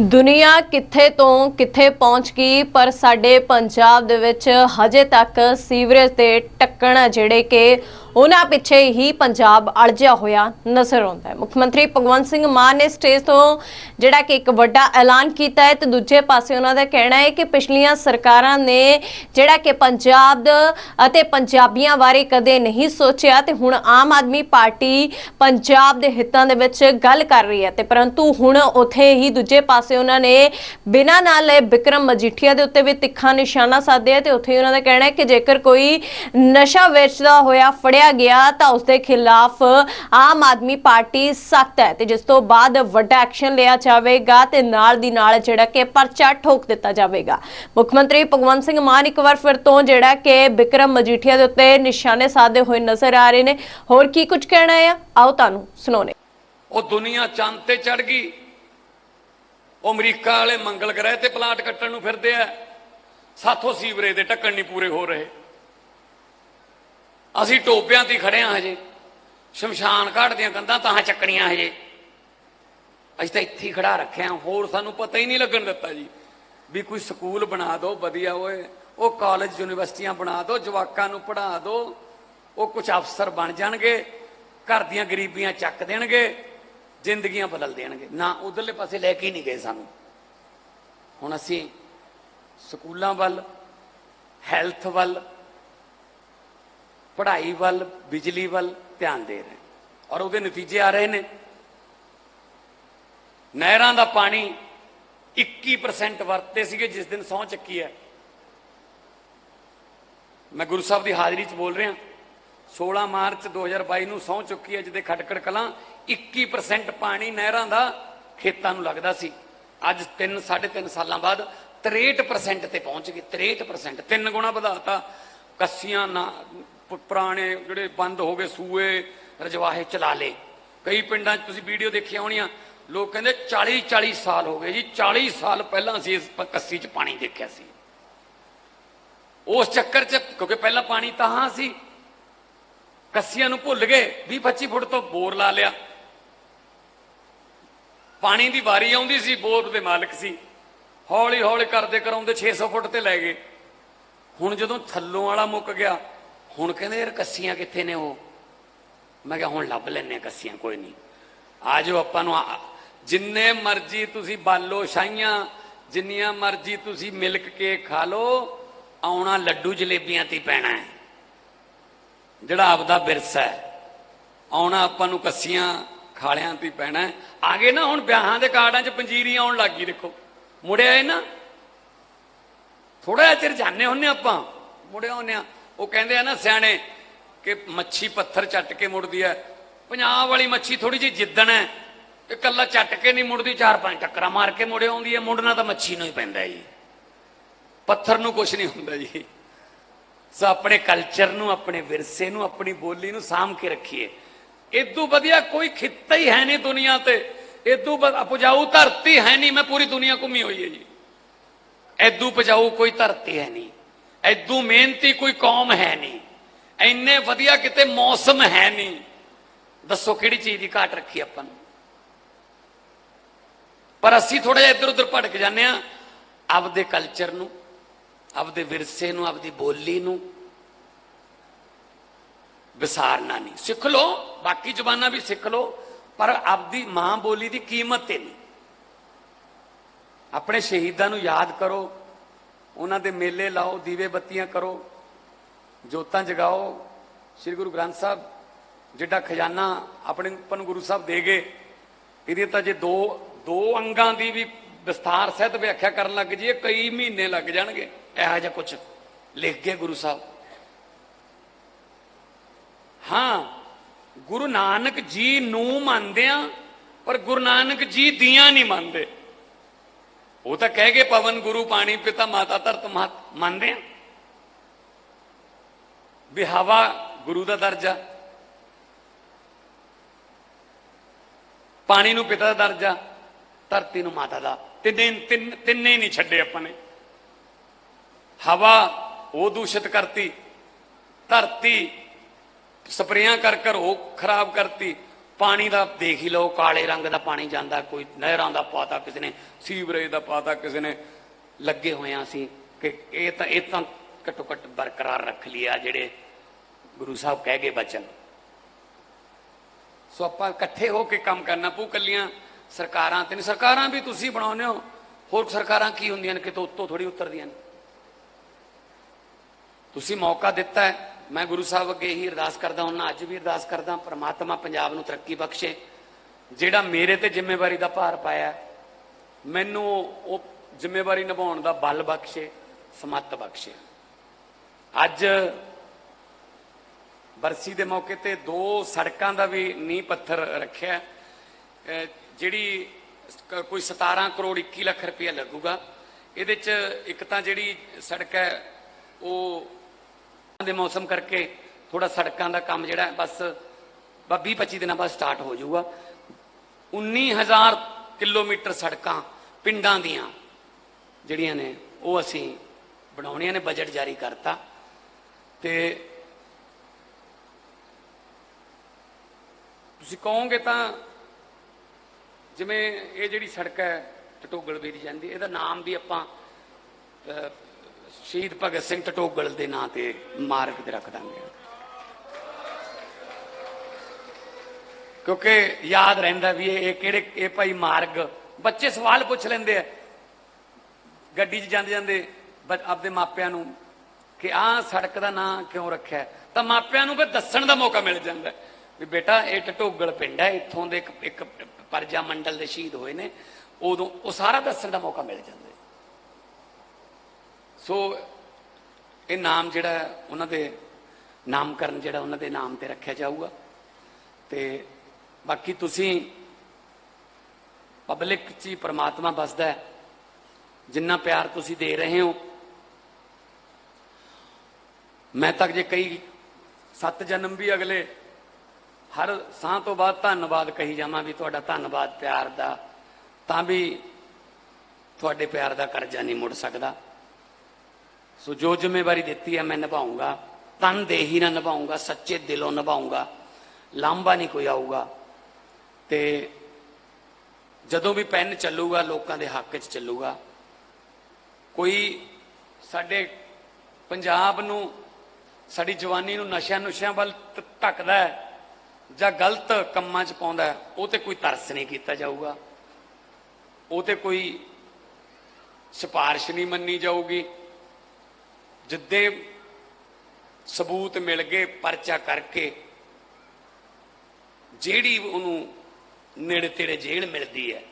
ਦੁਨੀਆ ਕਿੱਥੇ ਤੋਂ ਕਿੱਥੇ ਪਹੁੰਚ ਗਈ, ਪਰ ਸਾਡੇ ਪੰਜਾਬ ਦੇ ਵਿੱਚ ਹਜੇ ਤੱਕ ਸੀਵਰੇਜ ਦੇ ਟੱਕਣ ਆ ਜਿਹੜੇ ਕਿ ਉਹਨਾਂ ਪਿੱਛੇ ਹੀ ਪੰਜਾਬ ਅਲਝਿਆ ਹੋਇਆ ਨਜ਼ਰ ਆਉਂਦਾ ਹੈ। ਮੁੱਖ ਮੰਤਰੀ ਭਗਵੰਤ ਸਿੰਘ ਮਾਨ ਨੇ ਸਟੇਜ ਤੋਂ ਜਿਹੜਾ ਕਿ ਇੱਕ ਵੱਡਾ ਐਲਾਨ ਕੀਤਾ ਹੈ ਤੇ ਦੂਜੇ ਪਾਸੇ ਉਹਨਾਂ ਦਾ ਕਹਿਣਾ ਹੈ ਕਿ ਪਿਛਲੀਆਂ ਸਰਕਾਰਾਂ ਨੇ ਜਿਹੜਾ ਕਿ ਪੰਜਾਬ ਅਤੇ ਪੰਜਾਬੀਆਂ ਬਾਰੇ ਕਦੇ ਨਹੀਂ ਸੋਚਿਆ ਤੇ ਹੁਣ ਆਮ ਆਦਮੀ ਪਾਰਟੀ ਪੰਜਾਬ ਦੇ ਹਿੱਤਾਂ ਦੇ ਵਿੱਚ ਗੱਲ ਕਰ ਰਹੀ ਹੈ ਤੇ ਪਰੰਤੂ ਹੁਣ ਉਥੇ ਹੀ ਦੂਜੇ ਪਾਸੇ ਉਹਨਾਂ ਨੇ ਬਿਨਾਂ ਨਾਲ ਲਏ ਵਿਕਰਮ ਮਜੀਠੀਆ ਦੇ ਉੱਤੇ ਵੀ ਤਿੱਖਾ ਨਿਸ਼ਾਨਾ ਸਾਧਿਆ ਤੇ ਉੱਥੇ ਹੀ ਉਹਨਾਂ ਦਾ ਕਹਿਣਾ ਹੈ ਕਿ ਜੇਕਰ ਕੋਈ ਨਸ਼ਾ ਵੇਚਦਾ ਹੋਇਆ, ਫੜਿਆ ਗਿਆ ਤਾਂ ਉਸ ਦੇ ਖਿਲਾਫ ਆਮ ਆਦਮੀ ਪਾਰਟੀ ਸਖਤ ਹੈ ਤੇ ਜਿਸ ਤੋਂ ਬਾਅਦ ਵੱਡਾ ਐਕਸ਼ਨ ਲਿਆ ਜਾਵੇਗਾ ਤੇ ਨਾਲ ਦੀ ਨਾਲ ਜਿਹੜਾ ਕਿ ਪਰਚਾ ਠੋਕ ਦਿੱਤਾ ਜਾਵੇਗਾ। ਮੁੱਖ ਮੰਤਰੀ ਭਗਵੰਤ ਸਿੰਘ ਮਾਨ ਇੱਕ ਵਾਰ ਫਿਰ ਤੋਂ ਜਿਹੜਾ ਕਿ ਵਿਕਰਮ ਮਜੀਠੀਆ ਦੇ ਉੱਤੇ ਨਿਸ਼ਾਨੇ ਸਾਧੇ ਹੋਏ ਨਜ਼ਰ ਆ ਰਹੇ ਨੇ। ਹੋਰ ਕੀ ਕੁਝ ਕਹਿਣਾ ਹੈ? ਆਓ ਤੁਹਾਨੂੰ ਸੁਣਾਉਣੇ ਉਹ ਦੁਨੀਆ ਚੰਦ ਤੇ ਚੜ ਗਈ। ਉਹ ਅਮਰੀਕਾ ਵਾਲੇ ਮੰਗਲ ਗ੍ਰਹਿ ਤੇ ਪਲਾਂਟ ਕੱਟਣ ਨੂੰ ਫਿਰਦੇ ਆ। ਸਾਥੋਂ ਸੀਵਰੇ ਦੇ ਢੱਕਣ ਨਹੀਂ ਪੂਰੇ ਹੋ ਰਹੇ। ਅਸੀਂ ਟੋਪਿਆਂ ਤੇ ਹੀ ਖੜੇ ਆ ਹਜੇ। ਸ਼ਮਸ਼ਾਨ ਘਾਟ ਦੀਆਂ ਕੰਧਾਂ ਤਾਂ ਚੱਕਣੀਆਂ ਹਜੇ। ਅਸੀਂ ਤਾਂ ਇੱਥੇ ਹੀ ਖੜਾ ਰੱਖਿਆ ਹੋਰ ਸਾਨੂੰ ਪਤਾ ਹੀ ਨਹੀਂ ਲੱਗਣ ਦਿੱਤਾ ਜੀ। ਵੀ ਕੋਈ ਸਕੂਲ ਬਣਾ ਦਿਓ ਵਧੀਆ ਓਏ। ਉਹ ਕਾਲਜ ਯੂਨੀਵਰਸਿਟੀਆਂ ਬਣਾ ਦਿਓ ਜਵਾਕਾਂ ਨੂੰ ਪੜ੍ਹਾ ਦਿਓ ਉਹ ਕੁਝ ਅਫਸਰ ਬਣ ਜਾਣਗੇ, ਘਰ ਦੀਆਂ ਗਰੀਬੀਆਂ ਚੱਕ ਦੇਣਗੇ, ਜ਼ਿੰਦਗੀਆਂ ਬਦਲ ਦੇਣਗੇ। ਨਾ ਉਧਰਲੇ ਪਾਸੇ ਲੈ ਕੇ ਹੀ ਨਹੀਂ ਗਏ ਸਾਨੂੰ। ਹੁਣ ਅਸੀਂ ਸਕੂਲਾਂ ਵੱਲ, ਹੈਲਥ ਵੱਲ ਪੜ੍ਹਾਈ ਵੱਲ, ਬਿਜਲੀ ਵੱਲ ਧਿਆਨ ਦੇ ਰਹੇ ਔਰ ਉਹਦੇ ਨਤੀਜੇ ਆ ਰਹੇ ਨੇ। ਨਹਿਰਾਂ ਦਾ ਪਾਣੀ 21% ਵਰਤੇ ਸੀਗੇ, ਜਿਸ ਦਿਨ ਸਹੁੰ ਚੱਕੀ ਹੈ। ਮੈਂ ਗੁਰੂ ਸਾਹਿਬ ਦੀ ਹਾਜ਼ਰੀ 'ਚ ਬੋਲ ਰਿਹਾ 16 ਮਾਰਚ 2022 ਨੂੰ ਸਹੁੰ ਚੁੱਕੀ ਹੈ ਜਿਹਦੇ ਖਟਕੜ ਕਲਾਂ 21% ਪਾਣੀ ਨਹਿਰਾਂ ਦਾ ਖੇਤਾਂ ਨੂੰ ਲੱਗਦਾ ਸੀ। ਅੱਜ 3 3.5 ਸਾਲਾਂ ਬਾਅਦ 63% ਤੇ ਪਹੁੰਚ ਗਈ 63% ਤਿੰਨ ਗੁਣਾ ਵਧਾਤਾ ਕੱਸੀਆਂ ਨਾ ਪੁਰਾਣੇ ਜਿਹੜੇ ਬੰਦ ਹੋ ਗਏ ਸੂਏ, ਰਜਵਾਹੇ ਚਲਾ ਲੇ ਕਈ ਪਿੰਡਾਂ 'ਚ ਤੁਸੀਂ ਵੀਡੀਓ ਦੇਖੀ ਹੋਣੀਆਂ, ਲੋਕ ਕਹਿੰਦੇ 40 40 ਸਾਲ ਹੋ ਗਏ ਜੀ। 40 ਸਾਲ ਪਹਿਲਾਂ ਅਸੀਂ ਇਸ ਕੱਸੀ 'ਚ ਪਾਣੀ ਦੇਖਿਆ ਸੀ। ਉਸ ਚੱਕਰ 'ਚ ਕਿਉਂਕਿ ਪਹਿਲਾਂ ਪਾਣੀ ਤਾਂ ਹਾਂ ਸੀ, ਕੱਸੀਆਂ ਨੂੰ ਭੁੱਲ ਗਏ 20 25 ਫੁੱਟ ਤੋਂ ਬੋਰ ਲਾ ਲਿਆ। ਪਾਣੀ ਦੀ ਵਾਰੀ ਆਉਂਦੀ ਸੀ, ਬੋਰ ਦੇ ਮਾਲਕ ਸੀ। ਹੌਲੀ ਹੌਲੀ ਕਰਦੇ ਕਰਾਉਂਦੇ 600 ਫੁੱਟ ਤੇ ਲੈ ਗਏ। ਹੁਣ ਜਦੋਂ ਥੱਲੋਂ ਵਾਲਾ ਮੁੱਕ ਗਿਆ ਹੁਣ ਕਹਿੰਦੇ ਯਾਰ ਕੱਸੀਆਂ ਕਿੱਥੇ ਨੇ ਉਹ? ਮੈਂ ਕਿਹਾ ਹੁਣ ਲੱਭ ਲੈਣੇ ਕੱਸੀਆਂ, ਕੋਈ ਨਹੀਂ। ਆਜੋ ਆਪਾਂ ਨੂੰ ਆ- ਜਿੰਨੇ ਮਰਜ਼ੀ ਤੁਸੀਂ ਬਾਲੋ ਸ਼ਾਈਆਂ ਜਿੰਨੀਆਂ ਮਰਜ਼ੀ ਤੁਸੀਂ ਮਿਲਕ ਕੇ ਖਾ ਲਓ, ਆਉਣਾ ਲੱਡੂ ਜਲੇਬੀਆਂ ਤੇ ਪੈਣਾ ਹੈ। ਜਿਹੜਾ ਆਪਦਾ ਵਿਰਸਾ ਹੈ, ਆਉਣਾ ਆਪਾਂ ਨੂੰ ਕੱਸੀਆਂ ਖਾਲਿਆਂ ਤੇ ਪੈਣਾ ਹੈ। ਆਗੇ ਨਾ ਹੁਣ ਵਿਆਹਾਂ ਦੇ ਕਾਰਡਾਂ 'ਚ ਪੰਜੀਰੀ ਆਉਣ ਲੱਗ ਗਈ, ਦੇਖੋ। ਮੁੜਿਆ ਇਹ ਨਾ? ਥੋੜਾ ਜਿਹਾ ਚਿਰ ਜਾਣੇ ਹੁੰਨੇ ਆਪਾਂ, ਮੁੜਿਆ ਹੁੰਨੇ ਆ ਉਹ ਕਹਿੰਦੇ ਆ ਨਾ ਸਿਆਣੇ ਕਿ ਮੱਛੀ ਪੱਥਰ ਚੱਟ ਕੇ ਮੁੜਦੀ ਹੈ ਪੰਜਾਬ ਵਾਲੀ ਮੱਛੀ ਥੋੜੀ ਜਿਹੀ ਜਿੱਦਣ ਹੈ ਇਹ ਕੱਲਾ ਚੱਟ ਕੇ ਨਹੀਂ ਮੁੜਦੀ, ਚਾਰ ਪੰਜ ਟੱਕਰਾਂ ਮਾਰ ਕੇ ਮੁੜੇ ਆਉਂਦੀ ਹੈ ਮੁੜਨਾ ਤਾਂ ਮੱਛੀ ਨੂੰ ਹੀ ਪੈਂਦਾ ਜੀ। ਪੱਥਰ ਨੂੰ ਕੁਝ ਨਹੀਂ ਹੁੰਦਾ ਜੀ। ਸੋ ਆਪਣੇ ਕਲਚਰ ਨੂੰ, ਆਪਣੇ ਵਿਰਸੇ ਨੂੰ, ਆਪਣੀ ਬੋਲੀ ਨੂੰ ਸਾਂਭ ਕੇ ਰੱਖੀਏ। ਇਦੋਂ ਵਧੀਆ ਕੋਈ ਖਿੱਤਾ ਹੀ ਹੈ ਨਹੀਂ ਦੁਨੀਆ ਤੇ। ਇਦੋਂ ਉਪਜਾਊ ਧਰਤੀ ਹੈ ਨਹੀਂ। ਮੈਂ ਪੂਰੀ ਦੁਨੀਆ ਘੁੰਮੀ ਹੋਈ ਹੈ ਜੀ। ਐਦੂ ਉਪਜਾਊ ਕੋਈ ਧਰਤੀ ਹੈ ਨਹੀਂ। ਐਦੂ ਮਿਹਨਤੀ ਕੋਈ ਕੌਮ ਹੈ ਨਹੀਂ। ਐਨੇ ਵਧੀਆ ਕਿਤੇ ਮੌਸਮ ਹੈ ਨਹੀਂ। ਦੱਸੋ ਕਿਹੜੀ ਚੀਜ਼ ਦੀ ਘਾਟ ਰੱਖੀ ਆਪਾਂ ਨੂੰ? ਪਰ ਅਸੀਂ ਥੋੜਾ ਜਿਹਾ ਇੱਧਰ ਉੱਧਰ ਭਟਕ ਜਾਂਦੇ ਆ ਆਪਦੇ ਕਲਚਰ ਨੂੰ, ਆਪਦੇ ਵਿਰਸੇ ਨੂੰ, ਆਪਦੀ ਬੋਲੀ ਨੂੰ। ਵਿਸਾਰਨਾ ਨਹੀਂ। ਸਿੱਖ ਲਓ, ਬਾਕੀ ਜ਼ਬਾਨਾਂ ਵੀ ਸਿੱਖ ਲਓ, ਪਰ ਆਪਦੀ ਮਾਂ ਬੋਲੀ ਦੀ ਕੀਮਤ ਤੇ ਨਹੀਂ। ਆਪਣੇ ਸ਼ਹੀਦਾਂ ਨੂੰ ਯਾਦ ਕਰੋ। ਉਹਨਾਂ ਦੇ ਮੇਲੇ ਲਾਓ, ਦੀਵੇ ਬੱਤੀਆਂ ਕਰੋ, ਜੋਤਾਂ ਜਗਾਓ। ਸ੍ਰੀ ਗੁਰੂ ਗ੍ਰੰਥ ਸਾਹਿਬ ਜਿਹੜਾ ਖਜ਼ਾਨਾ ਆਪਣੇ ਆਪਾਂ ਨੂੰ ਗੁਰੂ ਸਾਹਿਬ ਦੇ ਗਏ ਇਹਦੀ ਤਾਂ ਜੇ ਦੋ ਦੋ ਅੰਗਾਂ ਦੀ ਵੀ ਵਿਸਥਾਰ ਸਹਿਤ ਵਿਆਖਿਆ ਕਰਨ ਲੱਗ ਜਾਈਏ, ਕਈ ਮਹੀਨੇ ਲੱਗ ਜਾਣਗੇ। ਇਹੋ ਜਿਹਾ ਕੁਝ ਲਿਖ ਗਏ ਗੁਰੂ ਸਾਹਿਬ। ਹਾਂ, ਗੁਰੂ ਨਾਨਕ ਜੀ ਨੂੰ ਮੰਨਦੇ ਆ ਪਰ ਗੁਰੂ ਨਾਨਕ ਜੀ ਦੀਆਂ ਨਹੀਂ ਮੰਨਦੇ। ਉਹ ਤਾਂ ਕਹਿ ਗਏ ਪਵਨ ਗੁਰੂ ਪਾਣੀ ਪਿਤਾ ਮਾਤਾ ਧਰਤ ਮਾਤ ਮੰਨਦੇ ਆ? ਵੀ ਹਵਾ ਗੁਰੂ ਦਾ ਦਰਜਾ। ਪਾਣੀ ਨੂੰ ਪਿਤਾ ਦਾ ਦਰਜਾ, ਧਰਤੀ ਨੂੰ ਮਾਤਾ ਦਾ। ਤਿੰਨੇ, ਤਿੰਨ, ਤਿੰਨੇ ਨਹੀਂ ਛੱਡੇ ਆਪਾਂ ਨੇ। ਹਵਾ ਉਹ ਦੂਸ਼ਿਤ ਕਰਤੀ, ਧਰਤੀ ਸਪਰੇਆਂ ਕਰ ਕਰ ਉਹ ਖਰਾਬ ਕਰਤੀ। ਪਾਣੀ ਦਾ ਦੇਖ ਹੀ ਲਓ, ਕਾਲੇ ਰੰਗ ਦਾ ਪਾਣੀ ਜਾਂਦਾ, ਕੋਈ ਨਹਿਰਾਂ ਦਾ ਪਾਤਾ ਕਿਸੇ ਨੇ, ਸੀਵਰੇਜ ਦਾ ਪਾਤਾ ਕਿਸੇ ਨੇ। ਲੱਗੇ ਹੋਏ ਹੋਇਆ ਸੀ ਕਿ ਇਹ ਤਾਂ ਇਹ ਤਾਂ ਘੱਟੋ ਘੱਟ ਬਰਕਰਾਰ ਰੱਖ ਲਿਆ ਜਿਹੜੇ ਗੁਰੂ ਸਾਹਿਬ ਕਹਿ ਗਏ ਬਚਨ। ਸੋ ਆਪਾਂ ਇਕੱਠੇ ਹੋ ਕੇ ਕੰਮ ਕਰਨਾ ਪਊ ਕੱਲੀਆਂ ਸਰਕਾਰਾਂ ਤੇ ਨਹੀਂ, ਸਰਕਾਰਾਂ ਵੀ ਤੁਸੀਂ ਬਣਾਉਂਦੇ ਹੋ। ਹੋਰ ਸਰਕਾਰਾਂ ਕੀ ਹੁੰਦੀਆਂ ਨੇ, ਕਿਤੇ ਉੱਤੋਂ ਥੋੜੀ ਉਤਰਦੀਆਂ ਨੇ। ਤੁਸੀਂ ਮੌਕਾ ਦਿੱਤਾ ਹੈ ਮੈਂ ਗੁਰੂ ਸਾਹਿਬ ਅੱਗੇ ਹੀ ਅਰਦਾਸ ਕਰਦਾ ਹਾਂ, ਅੱਜ ਵੀ ਅਰਦਾਸ ਕਰਦਾ ਪ੍ਰਮਾਤਮਾ ਪੰਜਾਬ ਨੂੰ ਤਰੱਕੀ ਬਖਸ਼ੇ। ਜਿਹੜਾ ਮੇਰੇ ਤੇ ਜ਼ਿੰਮੇਵਾਰੀ ਦਾ ਭਾਰ ਪਾਇਆ, ਮੈਨੂੰ ਉਹ ਜ਼ਿੰਮੇਵਾਰੀ ਨਿਭਾਉਣ ਦਾ ਬਲ ਬਖਸ਼ੇ, ਸਮੱਤ ਬਖਸ਼ੇ। ਅੱਜ ਬਰਸੀ ਦੇ ਮੌਕੇ ਤੇ ਦੋ ਸੜਕਾਂ ਦਾ ਵੀ ਨੀਂਹ ਪੱਥਰ ਰੱਖਿਆ। ਜਿਹੜੀ ਕੋਈ 17 ਕਰੋੜ 21 ਲੱਖ ਰੁਪਇਆ ਲੱਗੂਗਾ। ਇਹਦੇ ਚ ਇੱਕ ਤਾਂ ਜਿਹੜੀ ਸੜਕ ਹੈ, ਉਹ ਦੇ ਮੌਸਮ ਕਰਕੇ ਥੋੜਾ ਸੜਕਾਂ ਦਾ ਕੰਮ ਜਿਹੜਾ ਬਸ 20 25 ਦਿਨਾਂ ਬਾਅਦ ਸਟਾਰਟ ਹੋ ਜਾਊਗਾ। 19000 ਕਿਲੋਮੀਟਰ ਸੜਕਾਂ ਪਿੰਡਾਂ ਦੀਆਂ ਜਿਹੜੀਆਂ ਨੇ, ਉਹ ਅਸੀਂ ਬਣਾਉਣੀਆਂ ਨੇ ਬਜਟ ਜਾਰੀ ਕਰਤਾ। ਤੇ ਤੁਸੀਂ ਕਹੋਗੇ ਤਾਂ ਜਿਵੇਂ ਇਹ ਜਿਹੜੀ ਸੜਕ ਹੈ, ਟਟੋਗਲ ਵੀ ਜਾਂਦੀ, ਇਹਦਾ ਨਾਮ ਵੀ ਆਪਾਂ ਸ਼ਹੀਦ ਭਗਤ ਸਿੰਘ ਟਟੋਗਲ ਦੇ ਨਾਂ ਤੇ ਮਾਰਗ ਤੇ ਰੱਖ ਦਾਂਗੇ। ਕਿਉਂਕਿ ਯਾਦ ਰਹਿੰਦਾ ਵੀ ਇਹ ਕਿਹੜੇ ਇਹ ਭਾਈ ਮਾਰਗ। ਬੱਚੇ ਸਵਾਲ ਪੁੱਛ ਲੈਂਦੇ ਆ। ਗੱਡੀ 'ਚ ਜਾਂਦੇ ਜਾਂਦੇ ਬ- ਆਪਦੇ ਮਾਪਿਆਂ ਨੂੰ ਕਿ ਆਹ ਸੜਕ ਦਾ ਨਾਂ ਕਿਉਂ ਰੱਖਿਆ? ਤਾਂ ਮਾਪਿਆਂ ਨੂੰ ਫਿਰ ਦੱਸਣ ਦਾ ਮੌਕਾ ਮਿਲ ਜਾਂਦਾ। ਵੀ ਬੇਟਾ, ਇਹ ਟਟੋਗਲ ਪਿੰਡ ਹੈ ਇੱਥੋਂ ਦੇ ਇੱਕ ਇੱਕ ਪਰਜਾ ਮੰਡਲ ਦੇ ਸ਼ਹੀਦ ਹੋਏ ਨੇ। ਉਦੋਂ ਉਹ ਸਾਰਾ ਦੱਸਣ ਦਾ ਮੌਕਾ ਮਿਲ ਜਾਂਦਾ। ਸੋ ਇਹ ਨਾਮ ਜਿਹੜਾ ਉਹਨਾਂ ਦੇ ਨਾਮਕਰਨ ਜਿਹੜਾ ਉਹਨਾਂ ਦੇ ਨਾਮ ਤੇ ਰੱਖਿਆ ਜਾਊਗਾ। ਤੇ ਬਾਕੀ ਤੁਸੀਂ ਪਬਲਿਕ 'ਚ ਹੀ ਪ੍ਰਮਾਤਮਾ ਵਸਦਾ ਹੈ। ਜਿੰਨਾ ਪਿਆਰ ਤੁਸੀਂ ਦੇ ਰਹੇ ਹੋ। ਮੈਂ ਤੱਕ ਜੇ ਕਈ ਸੱਤ ਜਨਮ ਵੀ ਅਗਲੇ ਹਰ ਸਾਹ ਤੋਂ ਬਾਅਦ ਧੰਨਵਾਦ ਕਹੀ ਜਾਵਾਂ ਵੀ ਤੁਹਾਡਾ ਧੰਨਵਾਦ ਪਿਆਰ ਦਾ, ਤਾਂ ਵੀ ਤੁਹਾਡੇ ਪਿਆਰ ਦਾ ਕਰਜ਼ਾ ਨਹੀਂ ਮੁੜ ਸਕਦਾ। ਸੋ ਜੋ ਜ਼ਿੰਮੇਵਾਰੀ ਦਿੱਤੀ ਹੈ ਮੈਂ ਨਿਭਾਉਂਗਾ, ਤਨ ਦੇ ਹੀ ਨਿਭਾਉਂਗਾ, ਸੱਚੇ ਦਿਲੋਂ ਨਿਭਾਉਂਗਾ, ਲਾਂਭਾ ਨਹੀਂ ਕੋਈ ਆਊਗਾ। ਤੇ ਜਦੋਂ ਵੀ ਪੈਨ ਚੱਲੂਗਾ, ਲੋਕਾਂ ਦੇ ਹੱਕ 'ਚ ਚੱਲੂਗਾ। ਕੋਈ ਸਾਡੇ ਪੰਜਾਬ ਨੂੰ, ਸਾਡੀ ਜਵਾਨੀ ਨੂੰ ਨਸ਼ਿਆਂ ਨੁਸ਼ਿਆਂ ਵੱਲ ਧੱਕਦਾ ਹੈ ਜਾਂ ਗਲਤ ਕੰਮਾਂ 'ਚ ਪਾਉਂਦਾ ਉਹ ਤੇ ਕੋਈ ਤਰਸ ਨਹੀਂ ਕੀਤਾ ਜਾਊਗਾ। ਉਹ ਤੇ ਕੋਈ ਸਿਫਾਰਿਸ਼ ਨਹੀਂ ਮੰਨੀ ਜਾਊਗੀ। ਜਿੱਦੇ ਸਬੂਤ ਮਿਲ ਗਏ ਪਰਚਾ ਕਰਕੇ, ਜਿਹੜੀ ਉਹਨੂੰ ਨੇੜੇ ਤੇੜੇ ਜੇਲ੍ਹ ਮਿਲਦੀ ਹੈ,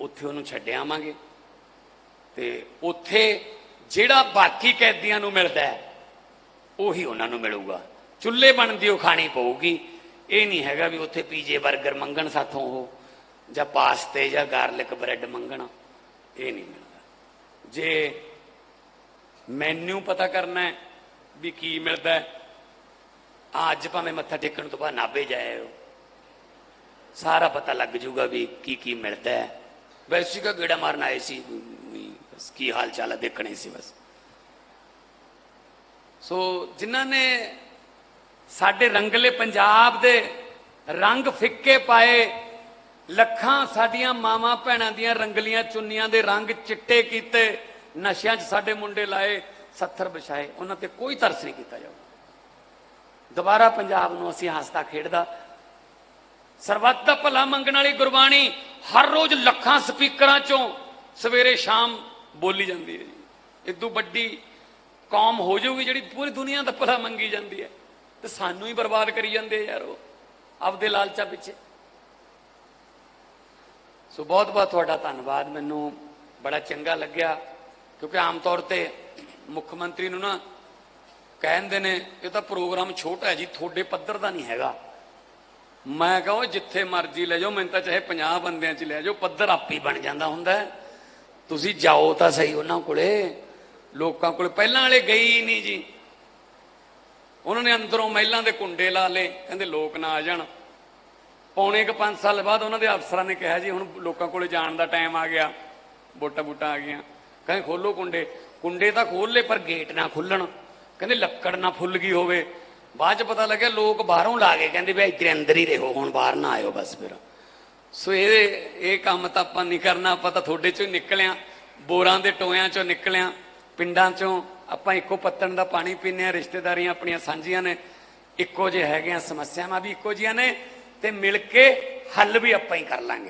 ਉੱਥੇ ਉਹਨੂੰ ਛੱਡ ਆਵਾਂਗੇ। ਤੇ ਉੱਥੇ ਜਿਹੜਾ ਬਾਕੀ ਕੈਦੀਆਂ ਨੂੰ ਮਿਲਦਾ ਹੈ, ਉਹੀ ਉਹਨਾਂ ਨੂੰ ਮਿਲੂਗਾ। ਚੁੱਲ੍ਹੇ ਬਣਦੀ ਉਹ ਖਾਣੀ ਪਊਗੀ। ਇਹ ਨਹੀਂ ਹੈਗਾ ਵੀ ਉੱਥੇ ਪੀਜੇ 버ਗਰ ਮੰਗਣ ਸਾਥੋਂ ਉਹ, ਜਾਂ ਪਾਸਤੇ ਜਾਂ ਗਾਰਲਿਕ ਬ੍ਰੈਡ ਮੰਗਣ। ਇਹ ਨਹੀਂ ਮਿਲਦਾ। ਜੇ ਮੈਨੂੰ ਪਤਾ ਕਰਨਾ ਹੈ ਵੀ ਕੀ ਮਿਲਦਾ ਹੈ। ਅੱਜ ਭਾਵੇਂ ਮੱਥਾ ਟੇਕਣ ਤੋਂ ਬਾਅਦ ਨਾਭੇ ਜਾਏ ਸਾਰਾ ਪਤਾ ਲੱਗ ਜੂਗਾ ਵੀ ਕੀ ਕੀ ਮਿਲਦਾ ਹੈ। ਵੈਸੇ ਕਾ ਗੇੜਾ ਮਾਰਨ ਆਏ ਸੀ ਬਸ ਕੀ ਹਾਲ ਚਾਲ ਹੈ ਦੇਖਣੇ ਸੀ ਬਸ। ਸੋ ਜਿਨ੍ਹਾਂ ਨੇ ਸਾਡੇ ਰੰਗਲੇ ਪੰਜਾਬ ਦੇ ਰੰਗ ਫਿੱਕੇ ਪਾਏ, ਲੱਖਾਂ ਸਾਡੀਆਂ ਮਾਵਾਂ ਭੈਣਾਂ ਦੀਆਂ ਰੰਗਲੀਆਂ ਚੁੰਨੀਆਂ ਦੇ ਰੰਗ ਚਿੱਟੇ ਕੀਤੇ ਨਸ਼ਿਆਂ 'ਚ ਸਾਡੇ ਮੁੰਡੇ ਲਾਏ, ਸੱਥਰ ਵਿਛਾਏ, ਉਹਨਾਂ ਤੇ ਕੋਈ ਤਰਸ ਨਹੀਂ ਕੀਤਾ ਜਾਊਗਾ ਦੁਬਾਰਾ ਪੰਜਾਬ ਨੂੰ ਅਸੀਂ ਹੱਸਦਾ ਖੇਡਦਾ, ਸਰਬੱਤ ਦਾ ਭਲਾ ਮੰਗਣ ਵਾਲੀ ਗੁਰਬਾਣੀ ਹਰ ਰੋਜ਼ ਲੱਖਾਂ ਸਪੀਕਰਾਂ ਚੋਂ ਸਵੇਰੇ ਸ਼ਾਮ ਬੋਲੀ ਜਾਂਦੀ ਹੈ ਜੀ। ਇਦੋਂ ਵੱਡੀ ਕੌਮ ਹੋ ਜਾਊਗੀ ਜਿਹੜੀ ਪੂਰੀ ਦੁਨੀਆ ਦਾ ਭਲਾ ਮੰਗੀ ਜਾਂਦੀ ਹੈ। ਤੇ ਸਾਨੂੰ ਹੀ ਬਰਬਾਦ ਕਰੀ ਜਾਂਦੇ ਯਾਰ ਉਹ, ਆਪਦੇ ਲਾਲਚਾ ਪਿੱਛੇ। ਸੋ ਬਹੁਤ ਬਹੁਤ ਤੁਹਾਡਾ ਧੰਨਵਾਦ। ਮੈਨੂੰ ਬੜਾ ਚੰਗਾ ਲੱਗਿਆ। ਕਿਉਂਕਿ ਆਮ ਤੌਰ ਤੇ ਮੁੱਖ ਮੰਤਰੀ ਨੂੰ ਨਾ ਕਹਿੰਦੇ ਨੇ, ਇਹ ਤਾਂ ਪ੍ਰੋਗਰਾਮ ਛੋਟਾ ਹੈ ਜੀ, ਤੁਹਾਡੇ ਪੱਧਰ ਦਾ ਨਹੀਂ ਹੈਗਾ। ਮੈਂ ਕਹਾਂ ਜਿੱਥੇ ਮਰਜ਼ੀ ਲੈ ਜਾਓ, ਮੈਨੂੰ ਤਾਂ ਚਾਹੇ 50 ਬੰਦਿਆਂ 'ਚ ਲੈ ਜਾਓ, ਪੱਧਰ ਆਪੇ ਹੀ ਬਣ ਜਾਂਦਾ ਹੁੰਦਾ ਤੁਸੀਂ ਜਾਓ ਤਾਂ ਸਹੀ ਉਹਨਾਂ ਕੋਲੇ। ਲੋਕਾਂ ਕੋਲ ਪਹਿਲਾਂ ਵਾਲੇ ਗਈ ਹੀ ਨਹੀਂ ਜੀ। ਉਹਨਾਂ ਨੇ ਅੰਦਰੋਂ ਮਹਿਲਾਂ ਦੇ ਕੁੰਡੇ ਲਾ ਲਏ, ਕਹਿੰਦੇ ਲੋਕ ਨਾ ਆ ਜਾਣ। ਪੌਣੇ ਕ 5 ਸਾਲ ਬਾਅਦ ਉਹਨਾਂ ਦੇ ਅਫਸਰਾਂ ਨੇ ਕਿਹਾ ਜੀ, ਹੁਣ ਲੋਕਾਂ ਕੋਲੇ ਜਾਣ ਦਾ ਟਾਈਮ ਆ ਗਿਆ, ਵੋਟਾਂ ਬੂਟਾਂ ਆ ਗਈਆਂ। ਕਹਿੰਦੇ ਖੋਲੋ ਕੁੰਡੇ। ਕੁੰਡੇ ਤਾਂ ਖੋਲ ਲਏ, ਪਰ ਗੇਟ ਨਾ ਖੁੱਲਣ ਕਹਿੰਦੇ ਲੱਕੜ ਨਾ ਫੁੱਲ ਗਈ ਹੋਵੇ। ਬਾਅਦ ਚ ਪਤਾ ਲੱਗਿਆ ਲੋਕ ਬਾਹਰੋਂ ਲਾ ਗਏ ਕਹਿੰਦੇ ਵੀ ਇੱਥੇ ਅੰਦਰ ਹੀ ਰਹੋ, ਹੁਣ ਬਾਹਰ ਨਾ ਆਇਓ ਬਸ ਫਿਰ। ਸੋ ਇਹ ਇਹ ਕੰਮ ਤਾਂ ਆਪਾਂ ਨਹੀਂ ਕਰਨਾ, ਆਪਾਂ ਤਾਂ ਤੁਹਾਡੇ ਚੋਂ ਨਿਕਲਿਆ। ਬੋਰਾਂ ਦੇ ਟੋਇਆਂ ਚੋਂ ਨਿਕਲਿਆ। ਪਿੰਡਾਂ ਚੋਂ ਆਪਾਂ ਇੱਕੋ ਪੱਤਣ ਦਾ ਪਾਣੀ ਪੀਂਦੇ ਆ ਰਿਸ਼ਤੇਦਾਰੀਆਂ ਆਪਣੀਆਂ ਸਾਂਝੀਆਂ ਨੇ। ਇੱਕੋ ਜਿਹੇ ਹੈਗੇ ਆ ਸਮੱਸਿਆਵਾਂ ਵੀ ਇੱਕੋ ਜਿਹੀਆਂ ਨੇ ਤੇ ਮਿਲ ਕੇ ਹੱਲ ਵੀ ਆਪਾਂ ਹੀ ਕਰ ਲਾਂਗੇ।